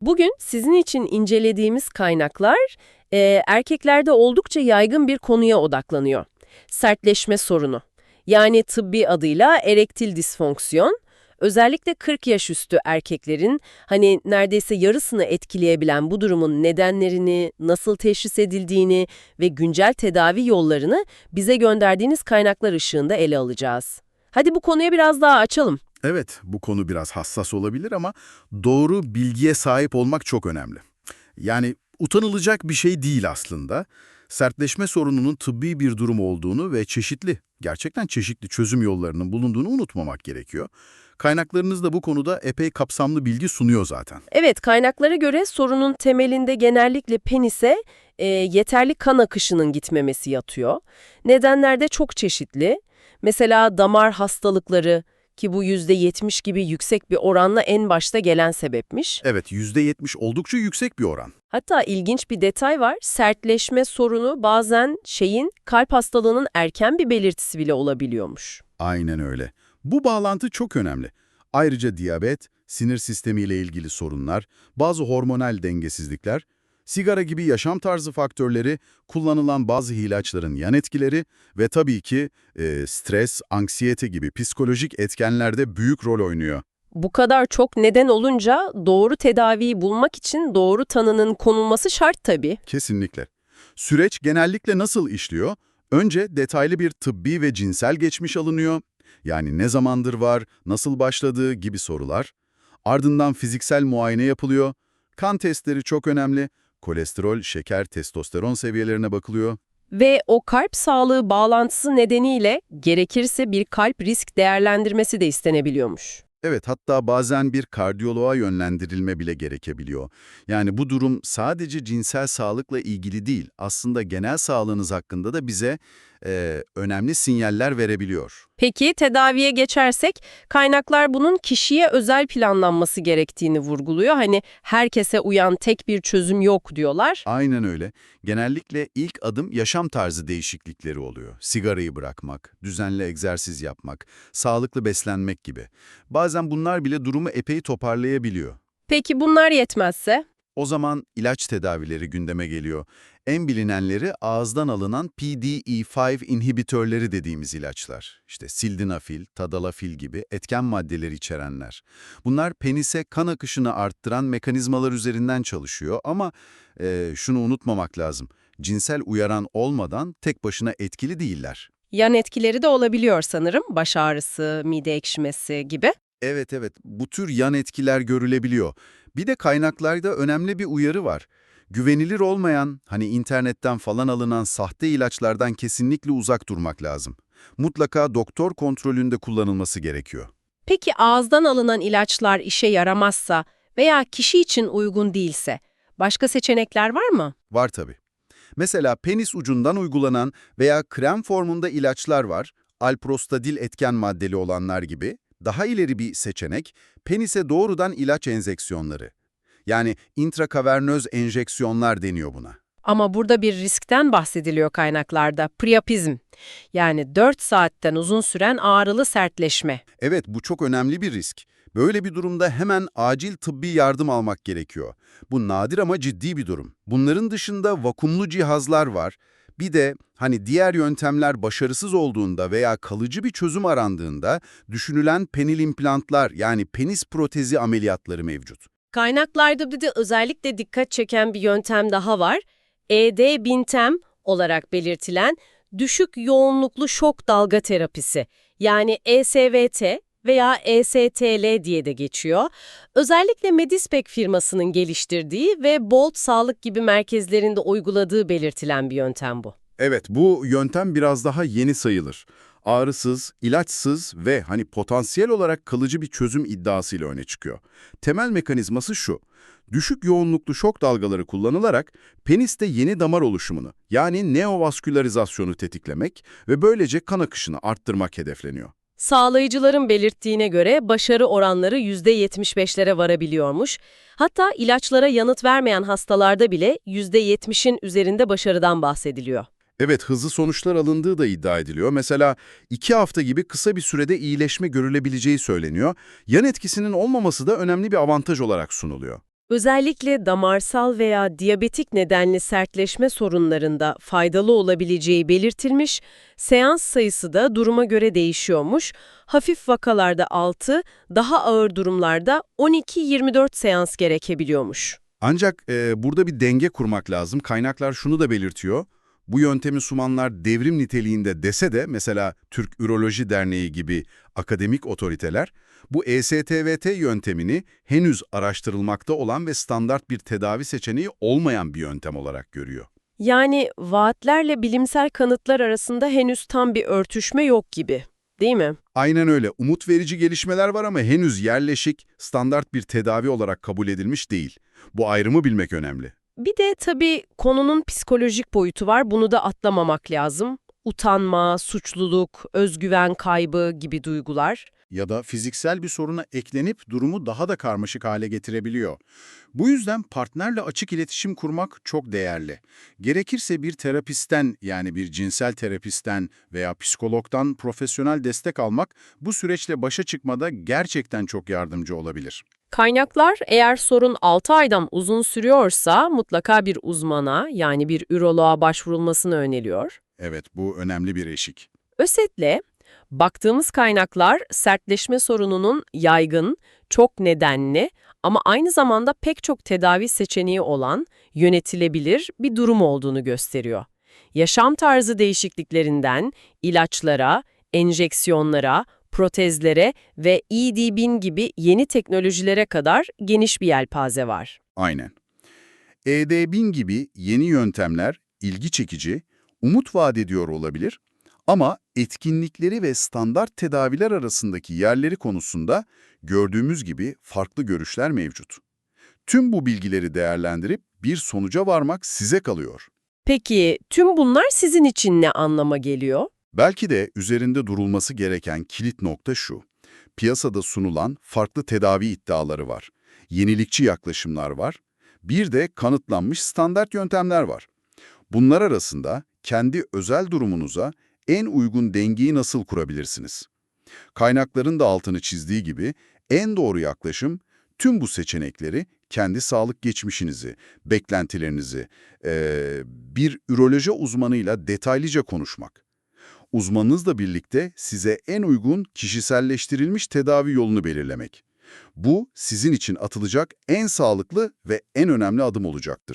Bugün sizin için incelediğimiz kaynaklar e, erkeklerde oldukça yaygın bir konuya odaklanıyor. Sertleşme sorunu. Yani tıbbi adıyla erektil disfonksiyon. Özellikle 40 yaş üstü erkeklerin hani neredeyse yarısını etkileyebilen bu durumun nedenlerini, nasıl teşhis edildiğini ve güncel tedavi yollarını bize gönderdiğiniz kaynaklar ışığında ele alacağız. Hadi bu konuya biraz daha açalım. Evet, bu konu biraz hassas olabilir ama doğru bilgiye sahip olmak çok önemli. Yani utanılacak bir şey değil aslında. Sertleşme sorununun tıbbi bir durum olduğunu ve çeşitli, gerçekten çeşitli çözüm yollarının bulunduğunu unutmamak gerekiyor. Kaynaklarınız da bu konuda epey kapsamlı bilgi sunuyor zaten. Evet, kaynaklara göre sorunun temelinde genellikle penise e, yeterli kan akışının gitmemesi yatıyor. Nedenler de çok çeşitli. Mesela damar hastalıkları ki bu %70 gibi yüksek bir oranla en başta gelen sebepmiş. Evet, %70 oldukça yüksek bir oran. Hatta ilginç bir detay var. Sertleşme sorunu bazen şeyin kalp hastalığının erken bir belirtisi bile olabiliyormuş. Aynen öyle. Bu bağlantı çok önemli. Ayrıca diyabet, sinir sistemiyle ilgili sorunlar, bazı hormonal dengesizlikler, sigara gibi yaşam tarzı faktörleri, kullanılan bazı ilaçların yan etkileri ve tabii ki e, stres, anksiyete gibi psikolojik etkenlerde büyük rol oynuyor. Bu kadar çok neden olunca doğru tedaviyi bulmak için doğru tanının konulması şart tabii. Kesinlikle. Süreç genellikle nasıl işliyor? Önce detaylı bir tıbbi ve cinsel geçmiş alınıyor. Yani ne zamandır var, nasıl başladığı gibi sorular. Ardından fiziksel muayene yapılıyor. Kan testleri çok önemli. Kolesterol, şeker, testosteron seviyelerine bakılıyor. Ve o kalp sağlığı bağlantısı nedeniyle gerekirse bir kalp risk değerlendirmesi de istenebiliyormuş. Evet, hatta bazen bir kardiyoloğa yönlendirilme bile gerekebiliyor. Yani bu durum sadece cinsel sağlıkla ilgili değil, aslında genel sağlığınız hakkında da bize eee, önemli sinyaller verebiliyor. Peki tedaviye geçersek kaynaklar bunun kişiye özel planlanması gerektiğini vurguluyor. Hani herkese uyan tek bir çözüm yok diyorlar. Aynen öyle. Genellikle ilk adım yaşam tarzı değişiklikleri oluyor. Sigarayı bırakmak, düzenli egzersiz yapmak, sağlıklı beslenmek gibi. Bazen bunlar bile durumu epey toparlayabiliyor. Peki bunlar yetmezse? O zaman ilaç tedavileri gündeme geliyor. En bilinenleri ağızdan alınan PDE5 inhibitörleri dediğimiz ilaçlar. İşte sildenafil, tadalafil gibi etken maddeleri içerenler. Bunlar penise kan akışını arttıran mekanizmalar üzerinden çalışıyor ama e, şunu unutmamak lazım. Cinsel uyaran olmadan tek başına etkili değiller. Yan etkileri de olabiliyor sanırım. Baş ağrısı, mide ekşimesi gibi. Evet evet, bu tür yan etkiler görülebiliyor. Bir de kaynaklarda önemli bir uyarı var. Güvenilir olmayan, hani internetten falan alınan sahte ilaçlardan kesinlikle uzak durmak lazım. Mutlaka doktor kontrolünde kullanılması gerekiyor. Peki ağızdan alınan ilaçlar işe yaramazsa veya kişi için uygun değilse başka seçenekler var mı? Var tabii. Mesela penis ucundan uygulanan veya krem formunda ilaçlar var, alprostadil etken maddeli olanlar gibi. Daha ileri bir seçenek, penise doğrudan ilaç enjeksiyonları. Yani intrakavernöz enjeksiyonlar deniyor buna. Ama burada bir riskten bahsediliyor kaynaklarda. Priapizm. Yani 4 saatten uzun süren ağrılı sertleşme. Evet, bu çok önemli bir risk. Böyle bir durumda hemen acil tıbbi yardım almak gerekiyor. Bu nadir ama ciddi bir durum. Bunların dışında vakumlu cihazlar var. Bir de hani diğer yöntemler başarısız olduğunda veya kalıcı bir çözüm arandığında düşünülen penil implantlar yani penis protezi ameliyatları mevcut. Kaynaklarda bir de özellikle dikkat çeken bir yöntem daha var. ED-Bintem olarak belirtilen düşük yoğunluklu şok dalga terapisi. Yani ESVT veya ESTL diye de geçiyor. Özellikle Medispec firmasının geliştirdiği ve Bolt Sağlık gibi merkezlerinde uyguladığı belirtilen bir yöntem bu. Evet, bu yöntem biraz daha yeni sayılır. Ağrısız, ilaçsız ve hani potansiyel olarak kalıcı bir çözüm iddiasıyla öne çıkıyor. Temel mekanizması şu. Düşük yoğunluklu şok dalgaları kullanılarak peniste yeni damar oluşumunu yani neovaskülarizasyonu tetiklemek ve böylece kan akışını arttırmak hedefleniyor. Sağlayıcıların belirttiğine göre başarı oranları %75'lere varabiliyormuş. Hatta ilaçlara yanıt vermeyen hastalarda bile %70'in üzerinde başarıdan bahsediliyor. Evet, hızlı sonuçlar alındığı da iddia ediliyor. Mesela iki hafta gibi kısa bir sürede iyileşme görülebileceği söyleniyor. Yan etkisinin olmaması da önemli bir avantaj olarak sunuluyor. Özellikle damarsal veya diyabetik nedenli sertleşme sorunlarında faydalı olabileceği belirtilmiş, seans sayısı da duruma göre değişiyormuş. Hafif vakalarda 6, daha ağır durumlarda 12-24 seans gerekebiliyormuş. Ancak e, burada bir denge kurmak lazım. Kaynaklar şunu da belirtiyor. Bu yöntemi sumanlar devrim niteliğinde dese de mesela Türk Üroloji Derneği gibi akademik otoriteler bu ESTVT yöntemini henüz araştırılmakta olan ve standart bir tedavi seçeneği olmayan bir yöntem olarak görüyor. Yani vaatlerle bilimsel kanıtlar arasında henüz tam bir örtüşme yok gibi, değil mi? Aynen öyle. Umut verici gelişmeler var ama henüz yerleşik, standart bir tedavi olarak kabul edilmiş değil. Bu ayrımı bilmek önemli. Bir de tabii konunun psikolojik boyutu var, bunu da atlamamak lazım. Utanma, suçluluk, özgüven kaybı gibi duygular. ya da fiziksel bir soruna eklenip durumu daha da karmaşık hale getirebiliyor. Bu yüzden partnerle açık iletişim kurmak çok değerli. Gerekirse bir terapistten yani bir cinsel terapistten veya psikologdan profesyonel destek almak bu süreçle başa çıkmada gerçekten çok yardımcı olabilir. Kaynaklar eğer sorun 6 aydan uzun sürüyorsa mutlaka bir uzmana yani bir üroloğa başvurulmasını öneriyor. Evet bu önemli bir eşik. Özetle, baktığımız kaynaklar sertleşme sorununun yaygın, çok nedenli ama aynı zamanda pek çok tedavi seçeneği olan, yönetilebilir bir durum olduğunu gösteriyor. Yaşam tarzı değişikliklerinden ilaçlara, enjeksiyonlara, protezlere ve e-dibin gibi yeni teknolojilere kadar geniş bir yelpaze var. Aynen. ED1000 gibi yeni yöntemler ilgi çekici, umut vaat ediyor olabilir ama etkinlikleri ve standart tedaviler arasındaki yerleri konusunda gördüğümüz gibi farklı görüşler mevcut. Tüm bu bilgileri değerlendirip bir sonuca varmak size kalıyor. Peki tüm bunlar sizin için ne anlama geliyor? Belki de üzerinde durulması gereken kilit nokta şu. Piyasada sunulan farklı tedavi iddiaları var. Yenilikçi yaklaşımlar var. Bir de kanıtlanmış standart yöntemler var. Bunlar arasında kendi özel durumunuza en uygun dengeyi nasıl kurabilirsiniz? Kaynakların da altını çizdiği gibi en doğru yaklaşım tüm bu seçenekleri kendi sağlık geçmişinizi, beklentilerinizi eee, bir üroloji uzmanıyla detaylıca konuşmak. Uzmanınızla birlikte size en uygun kişiselleştirilmiş tedavi yolunu belirlemek. Bu sizin için atılacak en sağlıklı ve en önemli adım olacaktır.